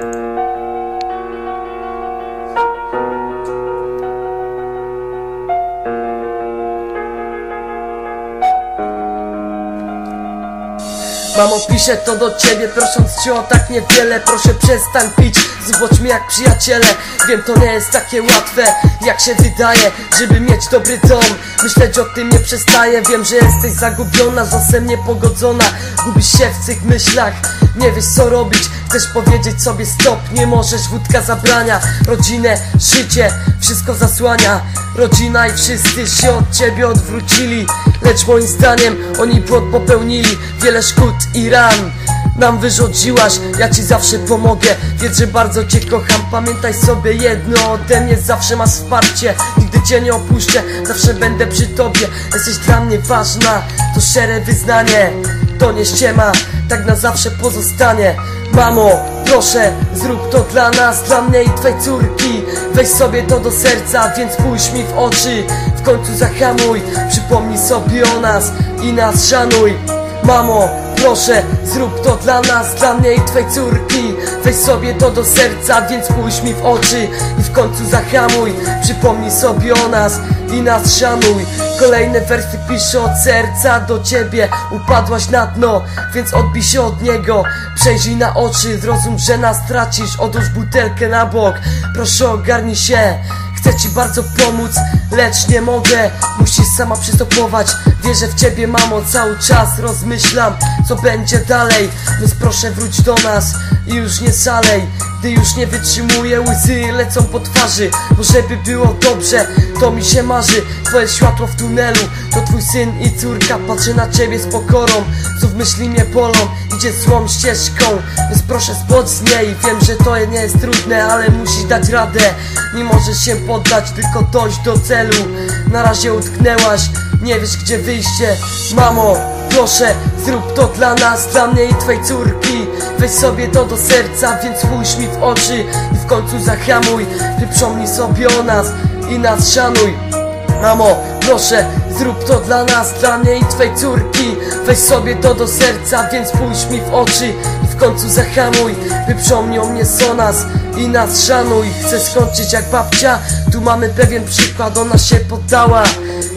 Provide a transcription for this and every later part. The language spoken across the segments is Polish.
Mamo, piszę to do ciebie, prosząc cię o tak niewiele. Proszę przestań pić, zobacz mnie jak przyjaciele. Wiem, to nie jest takie łatwe, jak się wydaje Żeby mieć dobry dom, myśleć o tym nie przestaję Wiem, że jesteś zagubiona, z losem niepogodzona. Gubisz się w tych myślach, nie wiesz co robić. Chcesz powiedzieć sobie stop, nie możesz, wódka zabrania. Rodzinę, życie, wszystko zasłania. Rodzina i wszyscy się od ciebie odwrócili. Lecz moim zdaniem oni błąd popełnili. Wiele szkód i ran nam wyrządziłaś Ja ci zawsze pomogę, wiedz, że bardzo cię kocham. Pamiętaj sobie jedno, ode mnie zawsze masz wsparcie. Nigdy cię nie opuszczę, zawsze będę przy tobie. Jesteś dla mnie ważna, to szczere wyznanie To nie ściema, tak na zawsze pozostanie. Mamo, proszę, zrób to dla nas, dla mnie i twej córki. Weź sobie to do serca, więc spójrz mi w oczy. W końcu zahamuj, przypomnij sobie o nas i nas szanuj Mamo, proszę, zrób to dla nas, dla mnie i twej córki. Weź sobie to do serca, więc spójrz mi w oczy I w końcu zahamuj, przypomnij sobie o nas i nas szanuj. Kolejne wersy piszę od serca do ciebie. Upadłaś na dno, więc odbij się od niego. Przejrzyj na oczy, zrozum, że nas tracisz. Odłóż butelkę na bok, proszę ogarnij się. Chcę ci bardzo pomóc, lecz nie mogę Musisz sama przystopować. Wierzę w ciebie mamo, cały czas rozmyślam Co będzie dalej, więc proszę wróć do nas I już nie szalej. Gdy już nie wytrzymuję, łzy lecą po twarzy. Bo żeby było dobrze, to mi się marzy. Twoje światło w tunelu, to twój syn i córka. Patrzę na ciebie z pokorą, co w myśli mnie bolą. Idzie złą ścieżką, więc proszę zbocz z niej. Wiem, że to nie jest trudne, ale musisz dać radę. Nie możesz się poddać, tylko dojść do celu. Na razie utknęłaś, nie wiesz gdzie wyjście? Mamo, proszę, zrób to dla nas, dla mnie i twej córki. Weź sobie to do serca, więc spójrz mi w oczy I w końcu zahamuj, przypomnij sobie o nas i nas szanuj. Mamo, proszę, zrób to dla nas, dla mnie i twej córki. Weź sobie to do serca, więc spójrz mi w oczy I w końcu zahamuj, wyprząmnij o mnie o nas i nas szanuj. Chcę skończyć jak babcia, tu mamy pewien przykład. Ona się poddała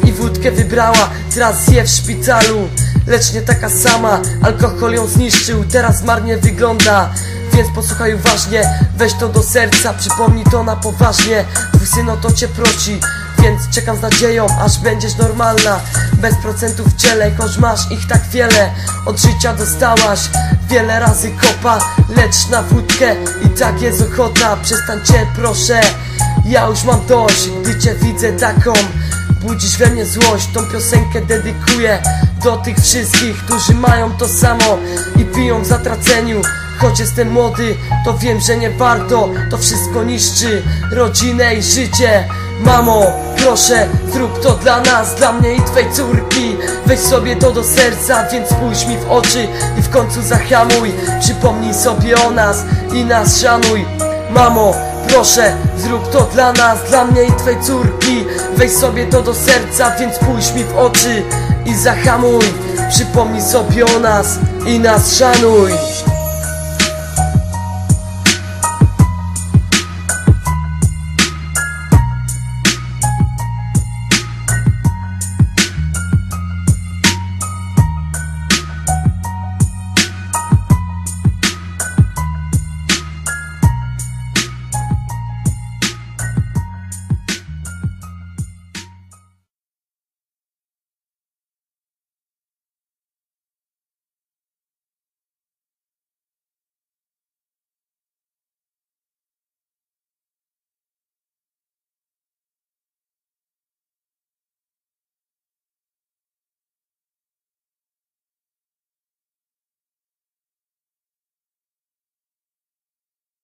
i wódkę wybrała. Teraz je w szpitalu, lecz nie taka sama. Alkohol ją zniszczył, teraz marnie wygląda. Więc posłuchaj uważnie, weź to do serca. Przypomnij to na poważnie. Twój syn o to cię prosi więc czekam z nadzieją, aż będziesz normalna. Bez procentów w ciele, choć masz ich tak wiele. Od życia dostałaś wiele razy kopa Lecz na wódkę i tak jest ochota Przestań cię proszę, ja już mam dość Gdy cię widzę taką. Budzisz we mnie złość, tą piosenkę dedykuję Do tych wszystkich, którzy mają to samo I piją w zatraceniu. Choć jestem młody, to wiem, że nie warto. To wszystko niszczy rodzinę i życie Mamo, proszę, zrób to dla nas, dla mnie i twej córki. Weź sobie to do serca, więc spójrz mi w oczy I w końcu zahamuj, przypomnij sobie o nas i nas szanuj. Mamo, proszę, zrób to dla nas, dla mnie i twej córki. Weź sobie to do serca, więc spójrz mi w oczy i zahamuj Przypomnij sobie o nas i nas szanuj